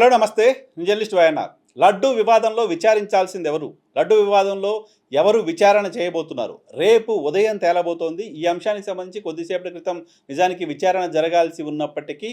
Hello నమస్తే. Journalist YNR. Laddu వివాదంలో విచారించాల్సింది ఎవరు? లడ్డు వివాదంలో ఎవరు విచారణ చేయబోతున్నారు? రేపు ఉదయం తేలబోతోంది. ఈ అంశానికి సంబంధించి కొద్దిసేపటి క్రితం నిజానికి విచారణ జరగాల్సి ఉన్నప్పటికీ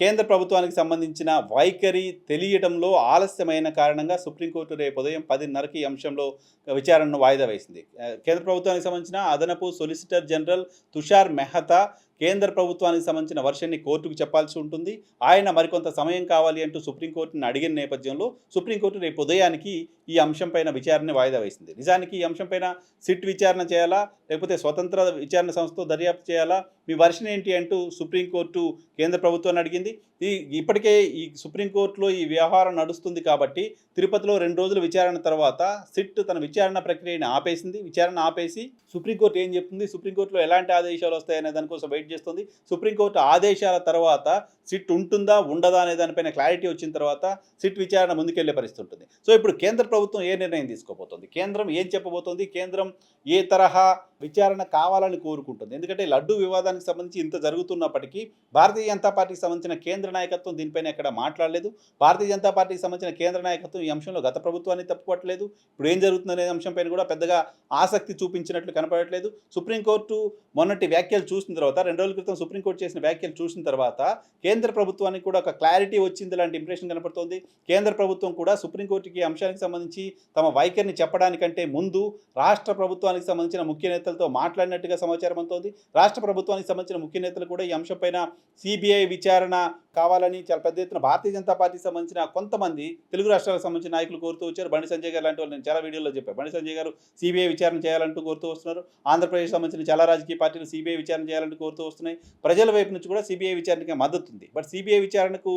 కేంద్ర ప్రభుత్వానికి సంబంధించిన వైఖరి తెలియటంలో ఆలస్యమైన కారణంగా సుప్రీంకోర్టు రేపు ఉదయం పదిన్నరకి ఈ అంశంలో విచారణను వాయిదా వేసింది. కేంద్ర ప్రభుత్వానికి సంబంధించిన అదనపు సొలిసిటర్ జనరల్ తుషార్ మెహతా కేంద్ర ప్రభుత్వానికి సంబంధించిన వర్షన్ని కోర్టుకు చెప్పాల్సి ఉంటుంది. ఆయన మరికొంత సమయం కావాలి అంటూ సుప్రీంకోర్టుని అడిగిన నేపథ్యంలో సుప్రీంకోర్టు రేపు ఉదయానికి ఈ అంశంపైన విచారణ వాయిదా వేసింది. నిజానికి ఈ అంశంపైన సిట్ విచారణ చేయాలా? లేకపోతే స్వతంత్ర విచారణ సంస్థతో దర్యాప్తు చేయాలా? మీ వర్షన్ ఏంటి అంటూ సుప్రీంకోర్టు కేంద్ర ప్రభుత్వాన్ని అడిగింది. ఈ ఇప్పటికే ఈ సుప్రీంకోర్టులో ఈ వ్యవహారం నడుస్తుంది కాబట్టి తిరుపతిలో రెండు రోజుల విచారణ తర్వాత సిట్ తన విచారణ ప్రక్రియని ఆపేసింది. విచారణ ఆపేసి సుప్రీంకోర్టు ఏం చెప్తుంది? సుప్రీంకోర్టులో ఎలాంటి ఆదేశాలు వస్తాయనే దానికోసం వెయిట్ చేస్తుంది. సుప్రీంకోర్టు ఆదేశాల తర్వాత సిట్ ఉంటుందా ఉండదా అనే దానిపైన క్లారిటీ వచ్చిన తర్వాత సిట్ విచారణ ముందుకెళ్ళే పరిస్థితి ఉంటుంది. సో ఇప్పుడు కేంద్ర ప్రభుత్వం ఏ నిర్ణయం తీసుకోబోతోంది? కేంద్రం ఏం చెప్పబోతోంది? కేంద్రం ఏ తరహా విచారణ కావాలని కోరుకుంటుంది? ఎందుకంటే లడ్డూ వివాదానికి సంబంధించి ఇంత జరుగుతున్నప్పటికీ భారతీయ జనతా పార్టీకి సంబంధించిన కేంద్ర నాయకత్వం దీనిపైన ఎక్కడ మాట్లాడలేదు. భారతీయ జనతా పార్టీకి సంబంధించిన కేంద్ర నాయకత్వం ఈ అంశంలో గత ప్రభుత్వాన్ని తప్పుకోవట్లేదు ఇప్పుడు ఏం జరుగుతుందనే అంశంపైన కూడా పెద్దగా ఆసక్తి చూపించినట్లు కనపడట్లేదు. సుప్రీంకోర్టు మొన్నటి వ్యాఖ్యలు చూసిన తర్వాత రెండు రోజుల క్రితం సుప్రీంకోర్టు చేసిన వ్యాఖ్యలు చూసిన తర్వాత కేంద్ర ప్రభుత్వానికి కూడా ఒక క్లారిటీ వచ్చింది లాంటి ఇంప్రెషన్ కనపడుతోంది. కేంద్ర ప్రభుత్వం కూడా సుప్రీంకోర్టుకి అంశానికి సంబంధించి తమ వైఖరిని చెప్పడానికంటే ముందు రాష్ట్ర ప్రభుత్వానికి సంబంధించిన ముఖ్య నేతలతో మాట్లాడినట్టుగా సమాచారం అందుతోంది. రాష్ట్ర ప్రభుత్వానికి సంబంధించిన ముఖ్య నేతలు కూడా ఈ అంశంపైన సిబిఐ విచారణ కావాలని చాలా పెద్ద ఎత్తున భారతీయ జనతా పార్టీకి సంబంధించిన కొంతమంది తెలుగు రాష్ట్రాలకు సంబంధించిన నాయకులు కోరుతూ వచ్చారు. బండి సంజయ్ గారు లాంటి వాళ్ళు నేను చాలా వీడియోలో చెప్పాను. బండి సంజయ్ గారు సిబిఐ విచారణ చేయాలంటూ కోరుతూ వస్తున్నారు. ఆంధ్రప్రదేశ్ సంబంధించిన చాలా రాజకీయ పార్టీలు సిబిఐ విచారణ చేయాలంటూ కోరుతూ వస్తున్నాయి. ప్రజల వైపు నుంచి కూడా సిబిఐ విచారణకి మద్దతు ఉంది. బట్ సిబిఐ విచారణకు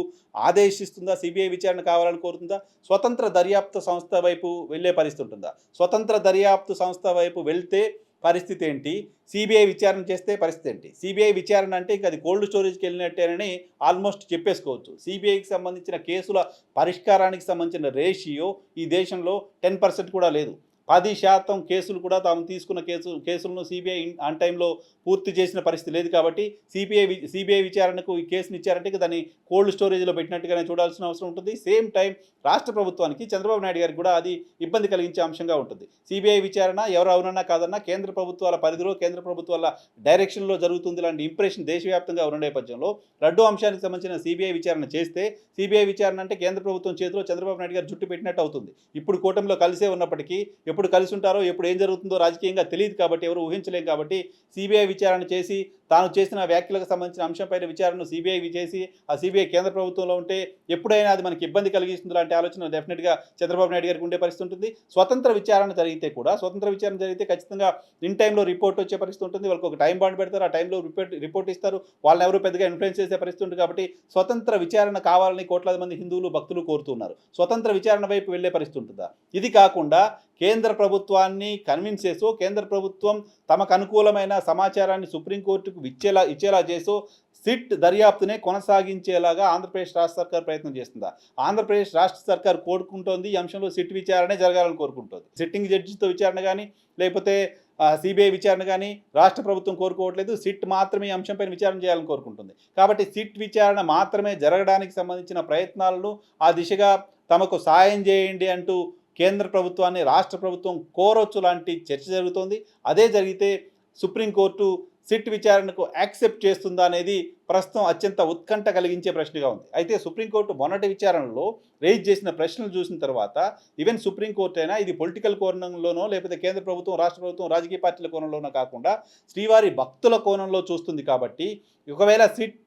ఆదేశిస్తుందా? సిబిఐ విచారణ కావాలని కోరుతుందా? స్వతంత్ర దర్యాప్తు సంస్థ వైపు వెళ్ళే పరిస్థితి ఉంటుందా? స్వతంత్ర దర్యాప్తు సంస్థ వైపు వెళ్తే పరిస్థితి ఏంటి? సిబిఐ విచారణ చేస్తే పరిస్థితి ఏంటి? సిబిఐ విచారణ అంటే ఇంకా అది కోల్డ్ స్టోరేజ్కి వెళ్ళినట్టేనని ఆల్మోస్ట్ చెప్పేసుకోవచ్చు. సిబిఐకి సంబంధించిన కేసుల పరిష్కారానికి సంబంధించిన రేషియో ఈ దేశంలో టెన్ పర్సెంట్ కూడా లేదు. పది శాతం కేసులు కూడా తాము తీసుకున్న కేసు కేసులను సిబిఐ ఆన్ టైంలో పూర్తి చేసిన పరిస్థితి లేదు కాబట్టి సిబిఐ సిబిఐ విచారణకు ఈ కేసుని ఇచ్చారంటే దాన్ని కోల్డ్ స్టోరేజ్లో పెట్టినట్టుగానే చూడాల్సిన అవసరం ఉంటుంది. సేమ్ టైం రాష్ట్ర ప్రభుత్వానికి చంద్రబాబు నాయుడు గారికి కూడా అది ఇబ్బంది కలిగించే అంశంగా ఉంటుంది. సిబిఐ విచారణ ఎవరు అవునన్నా కాదన్నా కేంద్ర ప్రభుత్వాల పరిధిలో కేంద్ర ప్రభుత్వాల డైరెక్షన్లో జరుగుతుంది లాంటి ఇంప్రెషన్ దేశవ్యాప్తంగా ఉన్న నేపథ్యంలో రెండు అంశానికి సంబంధించిన సిబిఐ విచారణ చేస్తే సిబిఐ విచారణ అంటే కేంద్ర ప్రభుత్వం చేతిలో చంద్రబాబు నాయుడు గారు జుట్టు పెట్టినట్టు అవుతుంది. ఇప్పుడు కూటమిలో కలిసే ఉన్నప్పటికీ ఎప్పుడు కలిసి ఉంటారో ఎప్పుడు ఏం జరుగుతుందో రాజకీయంగా తెలియదు కాబట్టి ఎవరు ఊహించలేం కాబట్టి సిబిఐ విచారణ చేసి తాను చేసిన వ్యాఖ్యలకు సంబంధించిన అంశంపైన విచారణను సిబిఐ చేసి ఆ సిబిఐ కేంద్ర ప్రభుత్వంలో ఉంటే ఎప్పుడైనా అది మనకి ఇబ్బంది కలిగిస్తుంది. లాంటి ఆలోచన డెఫినెట్గా చంద్రబాబు నాయుడు గారికి ఉండే పరిస్థితి ఉంటుంది. స్వతంత్ర విచారణ జరిగితే కూడా స్వతంత్ర విచారణ జరిగితే ఖచ్చితంగా ఇన్ టైంలో రిపోర్ట్ వచ్చే పరిస్థితి ఉంటుంది. వాళ్ళకి ఒక టైం బాండ్ పెడతారు. ఆ టైంలో రిపోర్ట్ రిపోర్ట్ ఇస్తారు. వాళ్ళని ఎవరు పెద్దగా ఇన్ఫ్లుయెన్స్ చేసే పరిస్థితి ఉంటుంది కాబట్టి స్వతంత్ర విచారణ కావాలని కోట్లాది మంది హిందువులు భక్తులు కోరుతున్నారు. స్వతంత్ర విచారణ వైపు వెళ్ళే పరిస్థితి ఉంటుందా? ఇది కాకుండా కేంద్ర ప్రభుత్వాన్ని కన్విన్స్ చేసో కేంద్ర ప్రభుత్వం తమకు అనుకూలమైన సమాచారాన్ని సుప్రీంకోర్టుకు ఇచ్చేలా ఇచ్చేలా చేసో సిట్ దర్యాప్తునే కొనసాగించేలాగా ఆంధ్రప్రదేశ్ రాష్ట్ర సర్కార్ ప్రయత్నం చేస్తుందా? ఆంధ్రప్రదేశ్ రాష్ట్ర సర్కార్ కోరుకుంటోంది ఈ అంశంలో సిట్ విచారణే జరగాలని కోరుకుంటుంది. సిట్టింగ్ జడ్జితో విచారణ కానీ లేకపోతే సిబిఐ విచారణ కానీ రాష్ట్ర ప్రభుత్వం కోరుకోవట్లేదు సిట్ మాత్రమే ఈ అంశంపైన విచారణ చేయాలని కోరుకుంటుంది. కాబట్టి సిట్ విచారణ మాత్రమే జరగడానికి సంబంధించిన ప్రయత్నాలను ఆ దిశగా తమకు సాయం చేయండి అంటూ కేంద్ర ప్రభుత్వాన్ని రాష్ట్ర ప్రభుత్వం కోరొచ్చు లాంటి చర్చ జరుగుతోంది. అదే జరిగితే సుప్రీంకోర్టు సిట్ విచారణకు యాక్సెప్ట్ చేస్తుందా అనేది ప్రస్తుతం అత్యంత ఉత్కంఠ కలిగించే ప్రశ్నగా ఉంది. అయితే సుప్రీంకోర్టు మొన్నటి విచారణలో రేజ్ చేసిన ప్రశ్నలు చూసిన తర్వాత ఈవెన్ సుప్రీంకోర్టు అయినా ఇది పొలిటికల్ కోణంలోనో లేకపోతే కేంద్ర ప్రభుత్వం రాష్ట్ర ప్రభుత్వం రాజకీయ పార్టీల కోణంలోనో కాకుండా శ్రీవారి భక్తుల కోణంలో చూస్తుంది కాబట్టి ఒకవేళ సిట్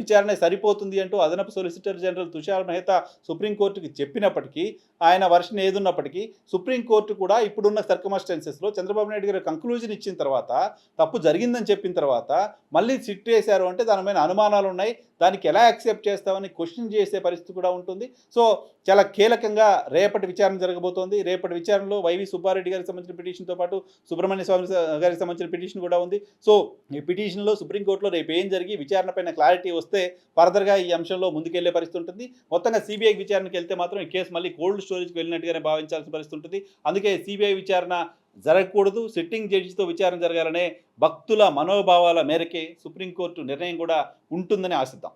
విచారణ సరిపోతుంది అంటూ అదనపు సొలిసిటర్ జనరల్ తుషార్ మెహతా సుప్రీంకోర్టుకి చెప్పినప్పటికీ ఆయన వర్షన్ ఏదున్నప్పటికీ సుప్రీంకోర్టు కూడా ఇప్పుడున్న సర్కమస్టెన్సెస్లో చంద్రబాబు నాయుడు గారు కంక్లూజన్ ఇచ్చిన తర్వాత తప్పు జరిగిందని చెప్పిన తర్వాత మళ్ళీ సిట్ వేశారు అంటే దానిపైన అనుమానాలు ఉన్నాయి. దానికి ఎలా యాక్సెప్ట్ చేస్తామని క్వశ్చన్ చేసే పరిస్థితి కూడా ఉంటుంది. సో చాలా కీలకంగా రేపటి విచారణ జరగబోతోంది. రేపటి విచారణలో వైవి సుబ్బారెడ్డి గారికి సంబంధించిన పిటిషన్తో పాటు సుబ్రహ్మణ్య స్వామి గారికి సంబంధించిన పిటిషన్ కూడా ఉంది. సో ఈ పిటిషన్లో సుప్రీంకోర్టులో రేపు ఏం జరిగి విచారణ పైన క్లారిటీ వస్తే ఫర్దర్గా ఈ అంశంలో ముందుకెళ్ళే పరిస్థితి ఉంటుంది. మొత్తంగా సిబిఐ విచారణకి వెళ్తే మాత్రం ఈ కేసు మళ్ళీ కోల్డ్ స్టోరేజ్కి వెళ్ళినట్టుగానే భావించాల్సిన పరిస్థితి ఉంటుంది. అందుకే సిబిఐ విచారణ జరగకూడదు. సిట్టింగ్ జడ్జితో విచారణ జరగాలనే భక్తుల మనోభావాల మేరకే సుప్రీంకోర్టు నిర్ణయం కూడా ఉంటుందని ఆశిద్దాం.